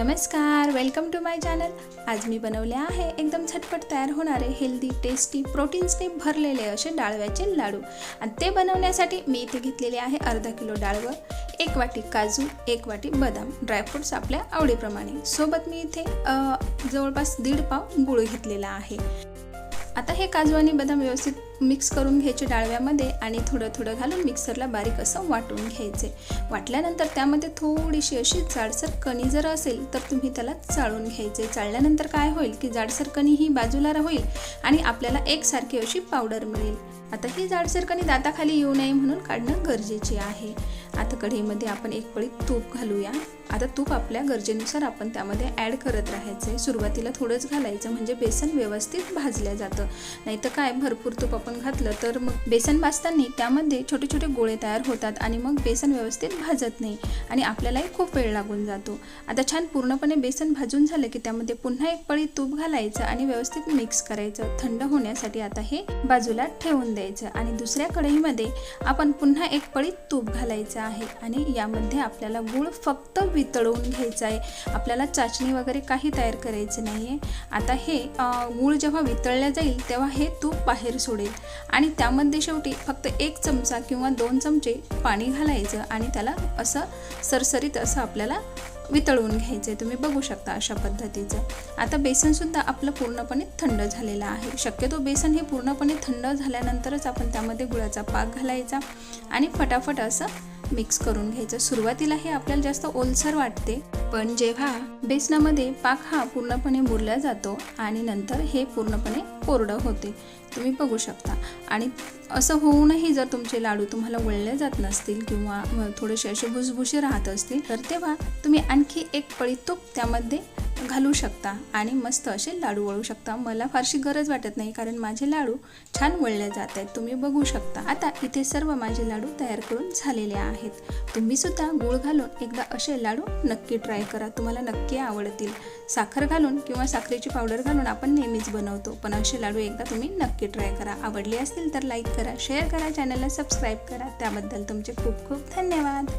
नमस्कार welcome to my channel आज मी बनवले आहे एकदम झटपट तयार होणारे हेल्दी टेस्टी प्रोटीन्सने भरलेले असे डाळव्याचे लाडू. आणि ते बनवण्यासाठी मी इथे घेतलेले आहे अर्धा किलो डाळवं एक वाटी काजू एक वाटी बदाम. ड्रायफ्रुट्स आपल्या आवडीप्रमाणे. सोबत मी इथे जवळपास दीड पाव गुळ घेतलेला आहे. आता हे काजू आणि बदाम व्यवस्थित मिक्स करून घ्यायचे डाळव्यामध्ये आणि थोडं थोडं घालून मिक्सरला बारीक असं वाटून घ्यायचे. वाटल्यानंतर त्यामध्ये थोडीशी अशी जाडसर कणी जर असेल तर तुम्ही त्याला चाळून घ्यायचे. चाळल्यानंतर काय होईल की जाडसर कणी ही बाजूला राहील आणि आपल्याला एकसारखी अशी पावडर मिळेल. आता ही जाडसर कणी दाताखाली येऊ नये म्हणून काढणं गरजेचे आहे. आता कढईमध्ये आपण एक पळी तूप घालूया. आता तूप आपल्या गरजेनुसार आपण त्यामध्ये ॲड करत राहायचं. आहे सुरुवातीला थोडंच घालायचं म्हणजे बेसन व्यवस्थित भाजलं जातं. नाही तर काय भरपूर तूप आपण घातलं तर मग बेसन भाजताना त्यामध्ये छोटे छोटे गोळे तयार होतात आणि मग बेसन व्यवस्थित भाजत नाही आणि आपल्यालाही खूप वेळ लागून जातो. आता छान पूर्णपणे बेसन भाजून झालं की त्यामध्ये पुन्हा एक पळी तूप घालायचं आणि व्यवस्थित मिक्स करायचं. थंड होण्यासाठी आता हे बाजूला ठेवून द्यायचं आणि दुसऱ्या कढईमध्ये आपण पुन्हा एक पळी तूप घालायचं आहे आणि यामध्ये आपल्याला गूळ फक्त वितळवून घ्यायचं आहे. आपल्याला चाचणी वगैरे काही तयार करायचं नाही आहे आता हे गूळ जेव्हा वितळल्या जाईल तेव्हा हे तूप बाहेर सोडेल. आणि त्यामध्ये शेवटी फक्त एक चमचा किंवा दोन चमचे पाणी घालायचं आणि त्याला असं सरसरीत असं आपल्याला वितळवून घ्यायचं. आहे तुम्ही बघू शकता अशा पद्धतीचं. आता बेसनसुद्धा आपलं पूर्णपणे थंड झालेलं आहे. शक्यतो बेसन हे पूर्णपणे थंड झाल्यानंतरच आपण त्यामध्ये गुळाचा पाक घालायचा आणि फटाफट असं मिक्स करून घ्यायचं. सुरुवातीला हे आपल्याला जास्त ओलसर वाटते पण जेव्हा बेसनामध्ये पाक हा पूर्णपणे मुरला जातो आणि नंतर हे पूर्णपणे कोरडं होते तुम्ही बघू शकता. आणि असं होऊनही जर तुमचे लाडू तुम्हाला वळले जात नसतील किंवा थोडेसे असे भुसभुसे राहत असतील तर तेव्हा तुम्ही आणखी एक पळी तूप त्यामध्ये घालू शकता आणि मस्त असे लाडू वळू शकता. मला फारशी गरज वाटत नाही कारण माझे लाडू छान वळले जात आहेत. तुम्ही बघू शकता. आता इथे सर्व माझे लाडू तयार करून झालेले आहेत. तुम्ही सुद्धा गूळ घालून एकदा असे लाडू नक्की ट्राय करा. तुम्हाला नक्की आवडतील. साखर घालून किंवा साखरेची पावडर घालून आपण नेहमीच बनवतो. पण असे लाडू एकदा तुम्ही नक्की ट्राय करा. आवडले असतील तर लाईक करा शेअर करा चॅनलला सबस्क्राईब करा. त्याबद्दल तुमचे खूप खूप धन्यवाद.